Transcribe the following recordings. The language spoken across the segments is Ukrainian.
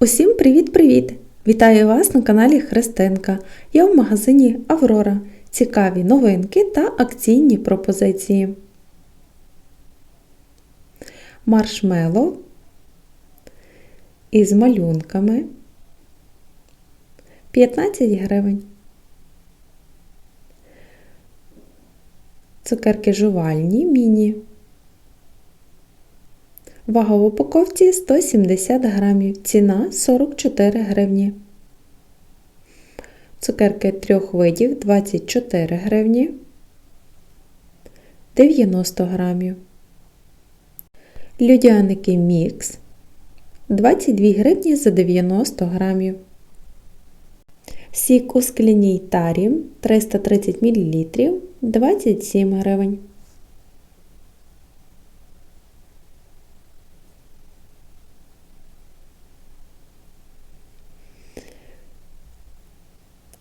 Усім привіт-привіт! Вітаю вас на каналі Христинка. Я в магазині Аврора. Цікаві новинки та акційні пропозиції. Маршмело із малюнками 15 гривень. Цукерки жувальні міні. Вага в упаковці 170 грамів, ціна 44 гривні. Цукерки трьох видів 24 гривні, 90 грамів. Людяники мікс 22 гривні за 90 грамів. Сік у скляній тарі 330 мл 27 гривень.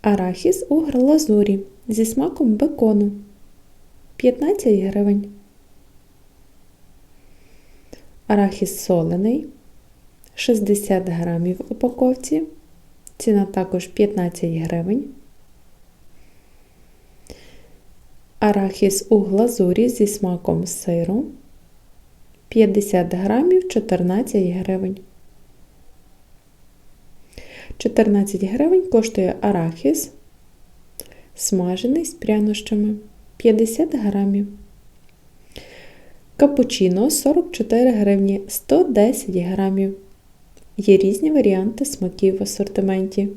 Арахіс у глазурі зі смаком бекону 15 гривень. Арахіс солений 60 грамів в упаковці. Ціна також 15 гривень. Арахіс у глазурі зі смаком сиру 50 грамів 14 гривень. 14 гривень коштує арахіс, смажений з прянощами 50 грамів. Капучино 44 гривні 110 грамів. Є різні варіанти смаків в асортименті.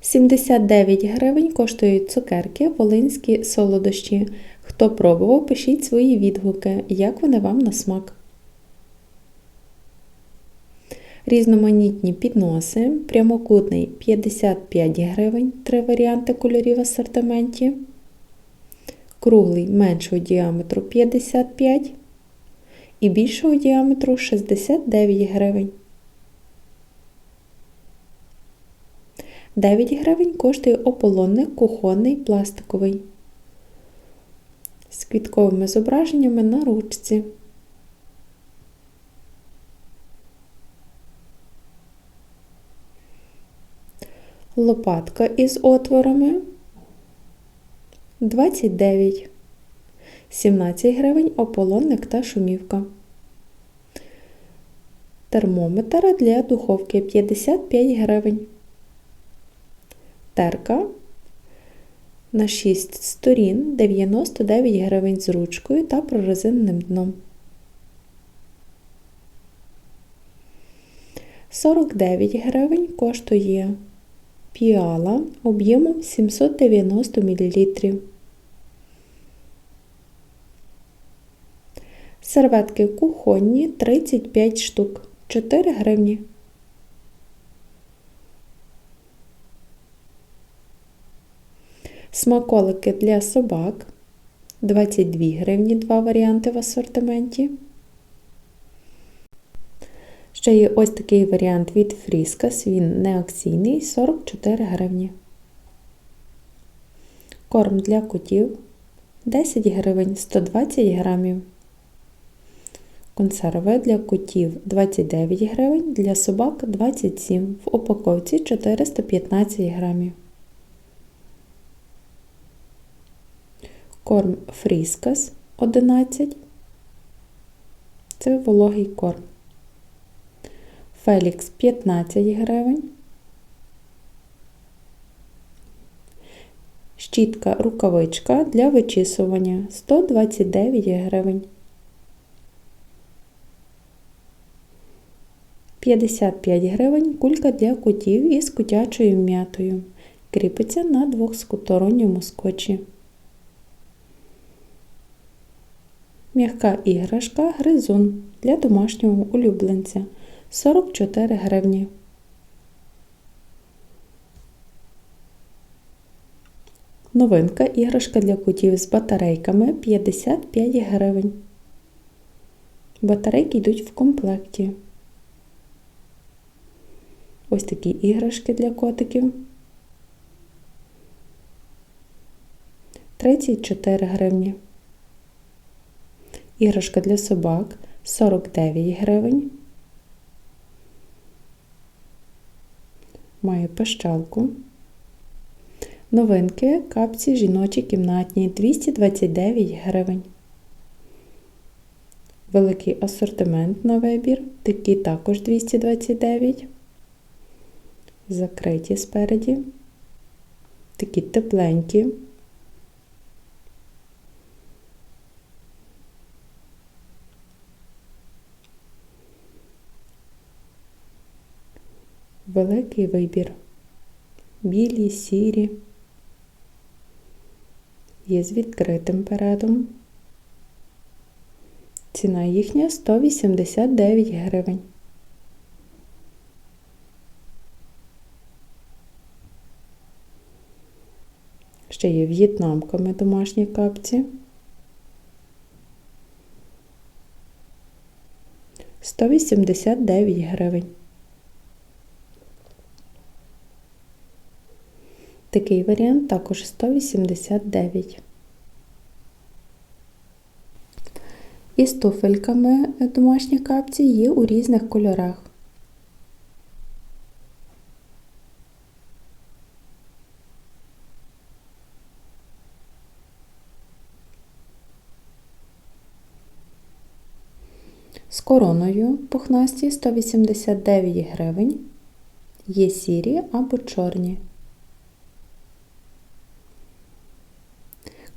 Сімдесят дев'ять гривень коштують цукерки волинські солодощі. Хто пробував, пишіть свої відгуки, як вони вам на смак. Різноманітні підноси, прямокутний 55 гривень, три варіанти кольорів асортименті, круглий меншого діаметру 55 і більшого діаметру 69 гривень. 9 гривень коштує ополонник кухонний пластиковий з квітковими зображеннями на ручці. Лопатка із отворами 29, 17 гривень ополонник та шумівка. Термометр для духовки 55 гривень. Терка на 6 сторін 99 гривень з ручкою та прорезинним дном. 49 гривень коштує піала об'ємом 790 мл. Серветки кухонні 35 штук 4 гривні. Смаколики для собак 22 гривні, два варіанти в асортименті. Ще є ось такий варіант від Фріскас, він не акційний 44 гривні. Корм для котів 10 гривень 120 грамів. Консерви для котів 29 гривень, для собак 27 в упаковці 415 грамів. Корм Фріскас 11. Це вологий корм. Фелікс 15 гривень. Щітка рукавичка для вичісування 129 гривень. 55 гривень кулька для котів із котячою м'ятою. Кріпиться на двохсторонньому скотчі. М'яка іграшка гризун для домашнього улюбленця 44 гривні. Новинка іграшка для котів з батарейками 55 гривень. Батарейки йдуть в комплекті. Ось такі іграшки для котиків. 34 гривні. Іграшка для собак 49 гривень. Має пищалку. Новинки капці жіночі кімнатні 229 гривень. Великий асортимент на вибір. Такі також 229. Закриті спереді. Такі тепленькі. Великий вибір. Білі, сірі. Є з відкритим передом. Ціна їхня 189 гривень. Ще є в'єтнамками домашні капці. 189 гривень. Такий варіант також 189. Із туфельками домашні капці є у різних кольорах. З короною пухнасті 189 гривень. Є сірі або чорні.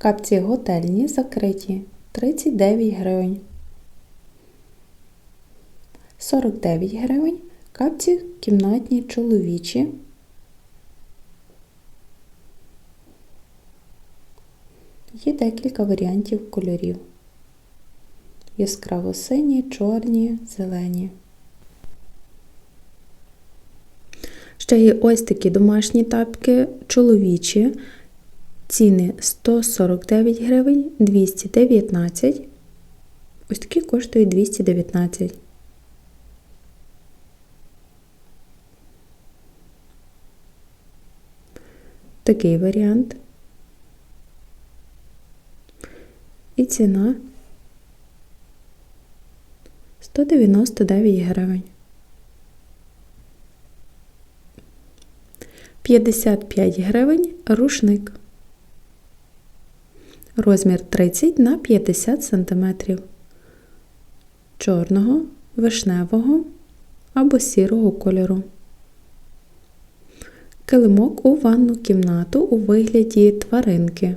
Капці готельні закриті 39 гривень. 49 гривень. Капці кімнатні чоловічі. Є декілька варіантів кольорів. Яскраво сині, чорні, зелені. Ще є ось такі домашні тапки чоловічі. Ціни 149 гривень, 219. Ось такі коштують 219. Такий варіант. І ціна 199 гривень. 55 гривень рушник. Розмір 30 на 50 см. Чорного, вишневого або сірого кольору. Килимок у ванну кімнату у вигляді тваринки.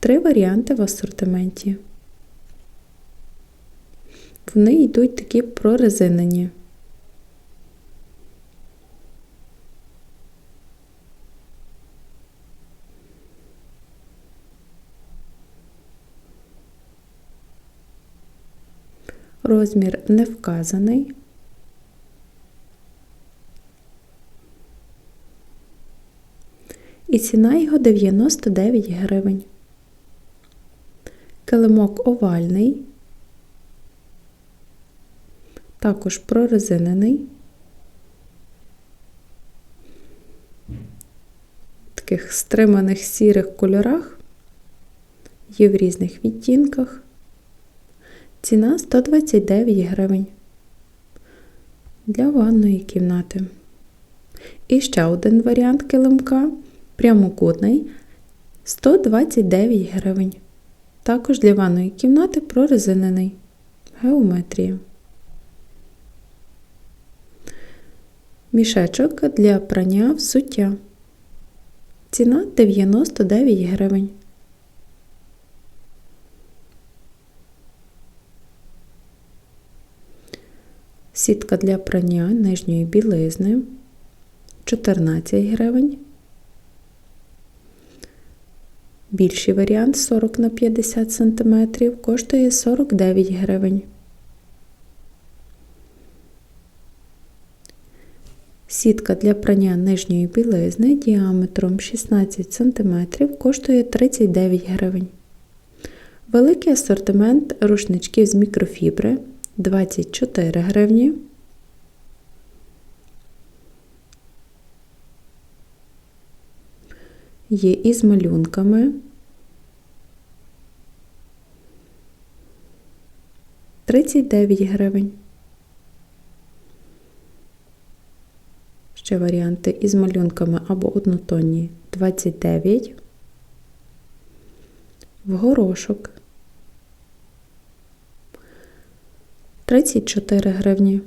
Три варіанти в асортименті. Вони йдуть такі прорезинені. Розмір не вказаний. І ціна його 99 гривень. Килимок овальний, також прорезинений. Таких стриманих сірих кольорах, є в різних відтінках. Ціна 129 гривень для ванної кімнати. І ще один варіант килимка прямокутний 129 гривень. Також для ванної кімнати прорезинений. Геометрія. Мішечок для прання взуття. Ціна 99 гривень. Сітка для прання нижньої білизни 14 гривень. Більший варіант 40 на 50 см коштує 49 гривень. Сітка для прання нижньої білизни діаметром 16 см коштує 39 гривень. Великий асортимент рушничків з мікрофібри 24 гривні. Є із малюнками. Тридцять дев'ять гривень. Ще варіанти із малюнками або однотонні 29. В горошок 34 гривні.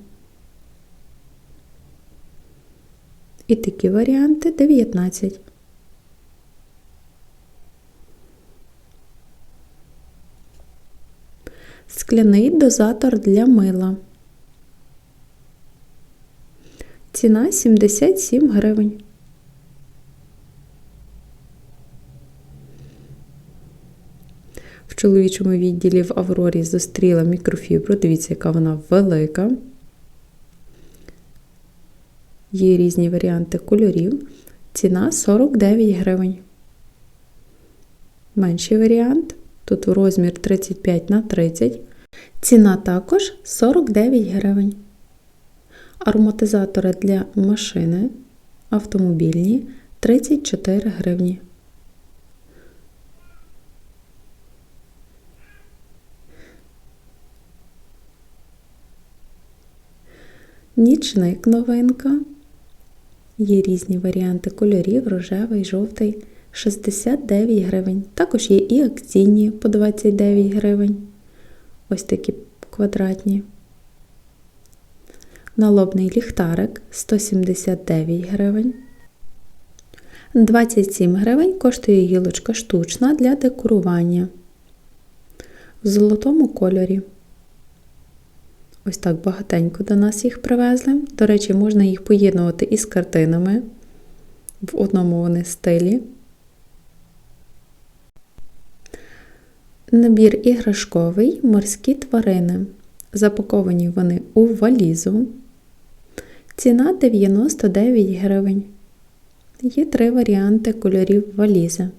І такі варіанти 19. Скляний дозатор для мила. Ціна 77 гривень. Чоловічому відділі в Аврорі зустріла мікрофібру. Дивіться, яка вона велика. Є різні варіанти кольорів. Ціна 49 гривень. Менший варіант. Тут розмір 35 на 30. Ціна також 49 гривень. Ароматизатори для машини автомобільні 34 гривні. Нічник новинка. Є різні варіанти кольорів, рожевий, жовтий 69 гривень. Також є і акційні по 29 гривень. Ось такі квадратні. Налобний ліхтарик 179 гривень. 27 гривень коштує гілочка штучна для декорування. В золотому кольорі. Ось так багатенько до нас їх привезли. До речі, можна їх поєднувати із картинами. В одному вони стилі. Набір іграшковий морські тварини. Запаковані вони у валізу. Ціна 99 гривень. Є три варіанти кольорів валізи.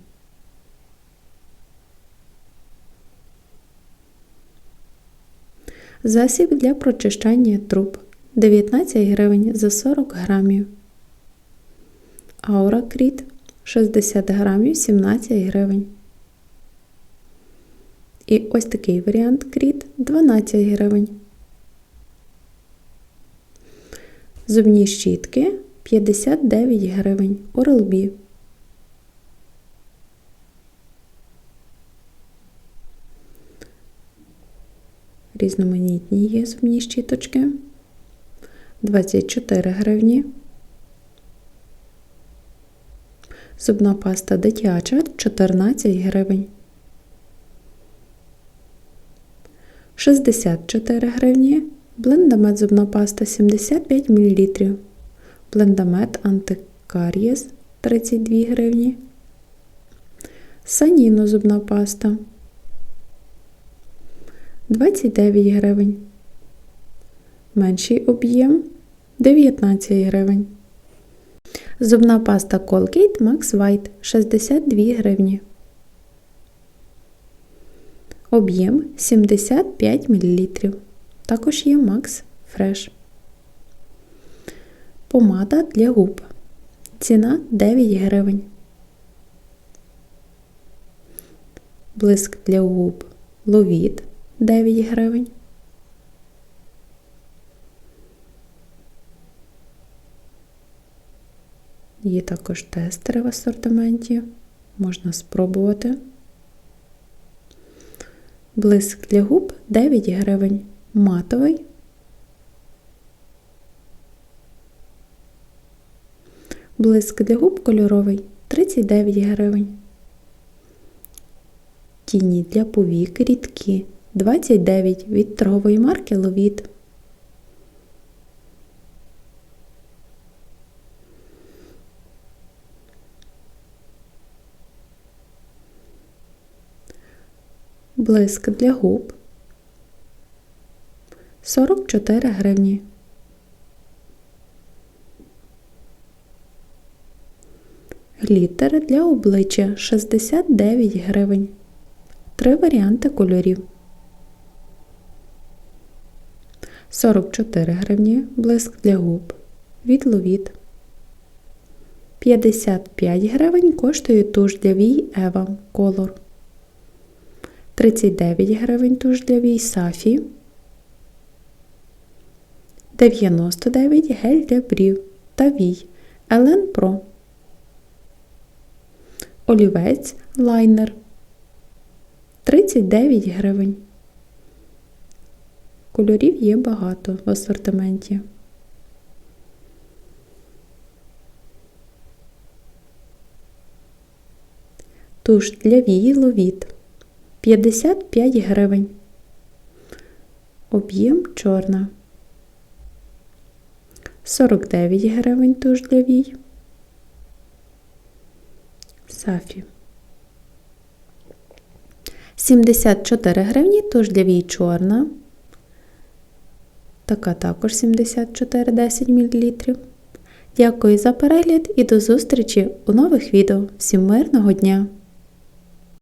Засіб для прочищання труб 19 гривень за 40 грамів. Аура Кріт 60 грамів 17 гривень. І ось такий варіант кріт 12 гривень. Зубні щітки 59 гривень. Oral-B. Різноманітні є зубні щіточки. 24 гривні. Зубна паста дитяча 14 гривень. 64 гривні. Блендамет зубна паста 75 мл. Блендамет антикарієс 32 гривні. Саніно зубна паста 29 гривень. Менший об'єм 19 гривень. Зубна паста Colgate Max White 62 гривні. Об'єм 75 мл. Також є Max Fresh. Помада для губ. Ціна 9 гривень. Блиск для губ Ловіт 9 гривень. Є також тестери в асортименті. Можна спробувати. Блиск для губ 9 гривень. Матовий. Блиск для губ кольоровий 39 гривень. Тіні для повік рідкі 29 від торгової марки Ловіт. Блиск для губ 44 гривні. Глітер для обличчя 69 гривень. Три варіанти кольорів. 44 гривні блиск для губ. Від Ловіт. 55 гривень коштує туш для вій Ева Color. 39 гривень туш для вій Сафі. 99 гель для брів та вій Елен Про. Олівець лайнер 39 гривень. Кольорів є багато в асортименті. Туш для вії ловіт 55 гривень. Об'єм чорна. 49 гривень туш для вій. Сафі. 74 гривні туш для вій чорна. Така також 74 10 мл. Дякую за перегляд і до зустрічі у нових відео. Всім мирного дня!